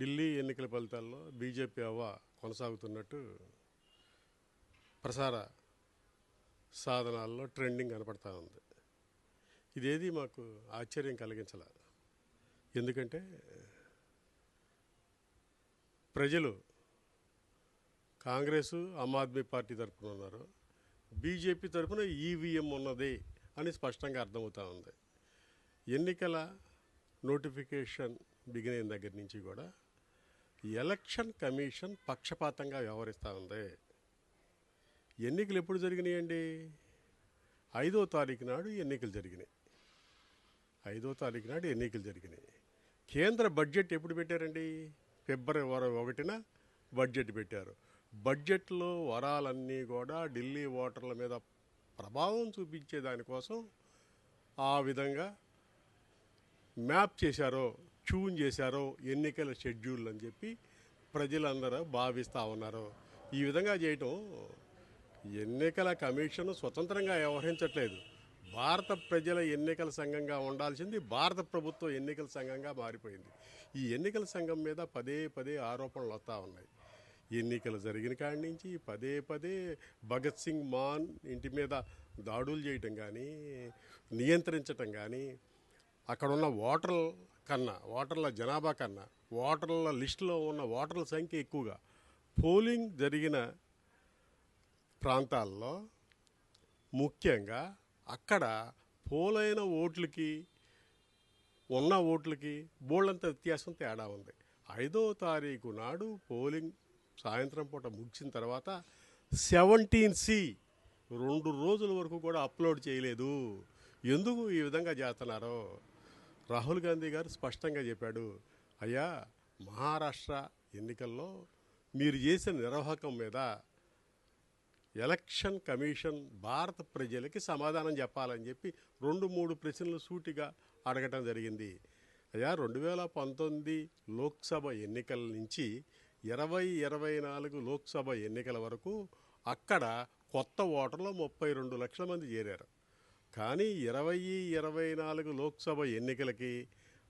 ఢిల్లీ ఎన్నికల ఫలితాల్లో బీజేపీ అవ్వ కొనసాగుతున్నట్టు ప్రసార సాధనాల్లో ట్రెండింగ్ కనపడతా ఉంది. ఇదేది మాకు ఆశ్చర్యం కలిగించాల. ఎందుకంటే ప్రజలు కాంగ్రెస్ ఆమ్ ఆద్మీ పార్టీ తరఫున ఉన్నారు. బీజేపీ తరపున ఈవీఎం ఉన్నది అని స్పష్టంగా అర్థమవుతా ఉంది. ఎన్నికల నోటిఫికేషన్ బిగిన్ అయిన దగ్గర నుంచి కూడా ఎలక్షన్ కమిషన్ పక్షపాతంగా వ్యవహరిస్తూ ఉంది ఎన్నికలు ఎప్పుడు జరిగినాయండి? ఐదో తారీఖు నాడు ఎన్నికలు జరిగినాయి. ఐదో తారీఖు నాడు ఎన్నికలు జరిగినాయి. కేంద్ర బడ్జెట్ ఎప్పుడు పెట్టారండి? ఫిబ్రవరి ఒకటిన బడ్జెట్ పెట్టారు. బడ్జెట్లో వరాలన్నీ కూడా ఢిల్లీ ఓటర్ల మీద ప్రభావం చూపించే దానికోసం ఆ విధంగా మ్యాప్ చేశారో ట్యూన్ చేశారో ఎన్నికల షెడ్యూల్ అని చెప్పి ప్రజలందరూ భావిస్తూ ఉన్నారు. ఈ విధంగా చేయటం ఎన్నికల కమిషన్ స్వతంత్రంగా వ్యవహరించట్లేదు. భారత ప్రజల ఎన్నికల సంఘంగా ఉండాల్సింది భారత ప్రభుత్వం ఎన్నికల సంఘంగా మారిపోయింది. ఈ ఎన్నికల సంఘం మీద పదే పదే ఆరోపణలు వస్తూ ఉన్నాయి. ఎన్నికలు జరిగిన కాడి నుంచి పదే పదే భగత్ సింగ్ మాన్ ఇంటి మీద దాడులు చేయటం కానీ నియంత్రించటం కానీ అక్కడ ఉన్న కన్నా ఓటర్ల జనాభా కన్నా ఓటర్ల లిస్టులో ఉన్న ఓటర్ల సంఖ్య ఎక్కువగా పోలింగ్ జరిగిన ప్రాంతాల్లో ముఖ్యంగా అక్కడ పోలైన ఓట్లకి ఉన్న ఓట్లకి బోళ్ళంత వ్యత్యాసం తేడా ఉంది. ఐదో తారీఖు నాడు పోలింగ్ సాయంత్రం పూట ముగిసిన తర్వాత సెవెంటీన్ సి రెండు రోజుల వరకు కూడా అప్లోడ్ చేయలేదు. ఎందుకు ఈ విధంగా చేస్తున్నారో? రాహుల్ గాంధీ గారు స్పష్టంగా చెప్పాడు అయ్యా మహారాష్ట్ర ఎన్నికల్లో మీరు చేసిన నిర్వాహకం మీద ఎలక్షన్ కమిషన్ భారత ప్రజలకి సమాధానం చెప్పాలని చెప్పి రెండు మూడు ప్రశ్నలు సూటిగా అడగటం జరిగింది. అయ్యా రెండు వేల పంతొమ్మిది లోక్సభ ఎన్నికల నుంచి ఇరవై ఇరవై నాలుగు లోక్సభ ఎన్నికల వరకు అక్కడ కొత్త ఓటర్లు ముప్పై రెండు లక్షల మంది చేరారు. కానీ ఇరవై ఇరవై నాలుగు లోక్సభ ఎన్నికలకి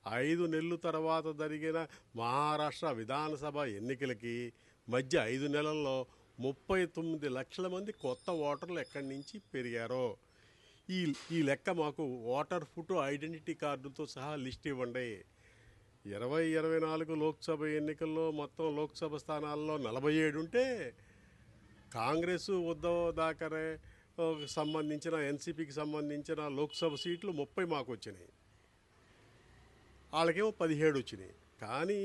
ఐదు నెలలు తర్వాత జరిగిన మహారాష్ట్ర విధానసభ ఎన్నికలకి మధ్య ఐదు నెలల్లో ముప్పై తొమ్మిది లక్షల మంది కొత్త ఓటర్లు ఎక్కడి నుంచి పెరిగారో? ఈ ఈ లెక్క మాకు ఓటర్ ఫోటో ఐడెంటిటీ కార్డుతో సహా లిస్ట్ ఇవ్వండి. ఇరవై ఇరవై నాలుగు లోక్సభ ఎన్నికల్లో మొత్తం లోక్సభ స్థానాల్లో నలభై ఏడు ఉంటే కాంగ్రెస్ ఉద్దవ్ దాకరే సంబంధించిన ఎన్సీపీకి సంబంధించిన లోక్సభ సీట్లు ముప్పై మాకు వచ్చినాయి. వాళ్ళకేమో పదిహేడు వచ్చినాయి. కానీ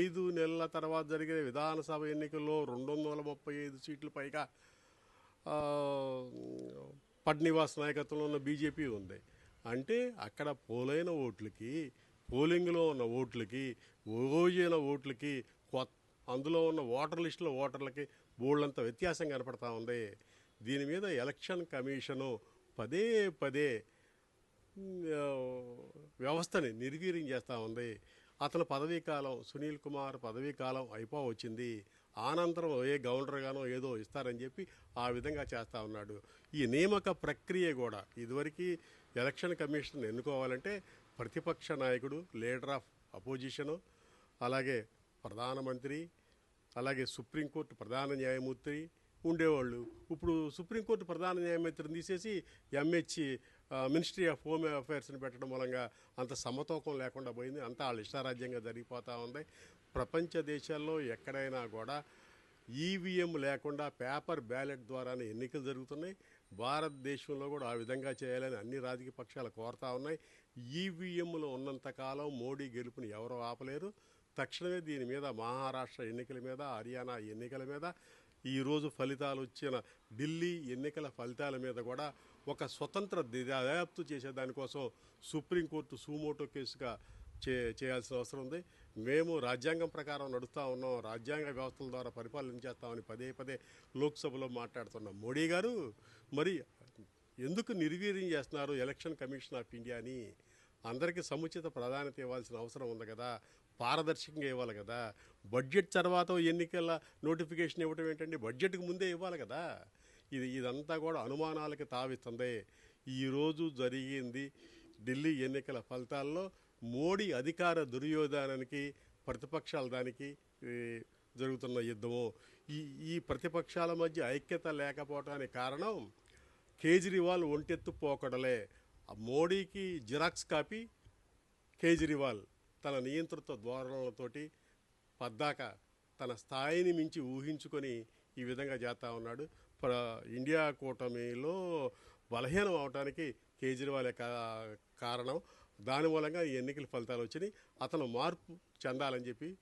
ఐదు నెలల తర్వాత జరిగిన విధానసభ ఎన్నికల్లో రెండు వందల ముప్పై ఐదు సీట్లు పైగా పడ్నివాస్ నాయకత్వంలో ఉన్న బీజేపీ ఉంది. అంటే అక్కడ పోలైన ఓట్లకి పోలింగ్లో ఉన్న ఓట్లకి ఓజైన ఓట్లకి కొత్త అందులో ఉన్న ఓటర్ లిస్టులో ఓటర్లకి బోళ్ళంత వ్యత్యాసం కనపడతా ఉంది. దీని మీద ఎలక్షన్ కమిషను పదే పదే వ్యవస్థని నిర్వీర్యం చేస్తూ ఉంది. అతను పదవీ కాలం సునీల్ కుమార్ పదవీ కాలం అయిపో వచ్చింది. ఆనంతరం ఏ గవర్నర్గానో ఏదో ఇస్తారని చెప్పి ఆ విధంగా చేస్తూ ఉన్నాడు. ఈ నియామక ప్రక్రియ కూడా ఇదివరకు ఎలక్షన్ కమిషన్ ఎన్నుకోవాలంటే ప్రతిపక్ష నాయకుడు లీడర్ ఆఫ్ అపోజిషను అలాగే ప్రధానమంత్రి అలాగే సుప్రీంకోర్టు ప్రధాన న్యాయమూర్తి ఉండేవాళ్ళు. ఇప్పుడు సుప్రీంకోర్టు ప్రధాన న్యాయమూర్తిని తీసేసి ఎంహెచ్ మినిస్ట్రీ ఆఫ్ హోమ్ అఫైర్స్ని పెట్టడం మూలంగా అంత సమతూకం లేకుండా పోయింది. అంతా వాళ్ళ ఇష్టారాజ్యంగా జరిగిపోతూ ఉంది. ప్రపంచ దేశాల్లో ఎక్కడైనా కూడా ఈవీఎం లేకుండా పేపర్ బ్యాలెట్ ద్వారానే ఎన్నికలు జరుగుతున్నాయి. భారతదేశంలో కూడా ఆ విధంగా చేయాలని అన్ని రాజకీయ పక్షాలు కోరుతా ఉన్నాయి. ఈవీఎంలు ఉన్నంతకాలం మోడీ గెలుపుని ఎవరు ఆపలేరు. తక్షణమే దీని మీద మహారాష్ట్ర ఎన్నికల మీద హర్యానా ఎన్నికల మీద ఈరోజు ఫలితాలు వచ్చిన ఢిల్లీ ఎన్నికల ఫలితాల మీద కూడా ఒక స్వతంత్ర దర్యాప్తు చేసే దానికోసం సుప్రీంకోర్టు సూమోటో కేసుగా చే చేయాల్సిన అవసరం ఉంది. మేము రాజ్యాంగం ప్రకారం నడుస్తూ ఉన్నాం రాజ్యాంగ వ్యవస్థల ద్వారా పరిపాలన చేస్తామని పదే పదే లోక్సభలో మాట్లాడుతున్నాం మోడీ గారు మరి ఎందుకు నిర్వీర్యం చేస్తున్నారు ఎలక్షన్ కమిషన్ ఆఫ్ ఇండియాని అందరికీ సముచిత ప్రాధాన్యత ఇవ్వాల్సిన అవసరం ఉంది కదా. పారదర్శకంగా ఇవ్వాలి కదా. బడ్జెట్ తర్వాత ఎన్నికల నోటిఫికేషన్ ఇవ్వటం ఏంటండి? బడ్జెట్కి ముందే ఇవ్వాలి కదా. ఇది ఇదంతా కూడా అనుమానాలకి తావిస్తుంది. ఈరోజు జరిగింది ఢిల్లీ ఎన్నికల ఫలితాల్లో మోడీ అధికార దుర్యోధనానికి ప్రతిపక్షాల దానికి జరుగుతున్న యుద్ధము. ఈ ఈ ప్రతిపక్షాల మధ్య ఐక్యత లేకపోవటానికి కారణం కేజ్రీవాల్ ఒంటెత్తు పోకడలే. మోడీకి జిరాక్స్ కాపీ కేజ్రీవాల్. తన నియంతృత్వ ధోరణులతోటి పద్దాక తన స్థాయిని మించి ఊహించుకొని ఈ విధంగా చేస్తూ ఉన్నాడు. ప్ర ఇండియా కూటమిలో బలహీనం అవటానికి కేజ్రీవాలే కా- కారణం. దాని మూలంగా ఈ ఎన్నికల ఫలితాలు వచ్చినాయి. అతను మార్పు చెందాలని చెప్పి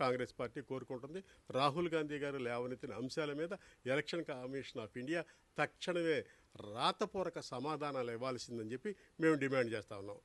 కాంగ్రెస్ పార్టీ కోరుకుంటుంది. రాహుల్ గాంధీ గారు లేవనెత్తిన అంశాల మీద ఎలక్షన్ కమిషన్ ఆఫ్ ఇండియా తక్షణమే రాతపూర్వక సమాధానాలు ఇవ్వాల్సిందని చెప్పి మేము డిమాండ్ చేస్తా ఉన్నాం.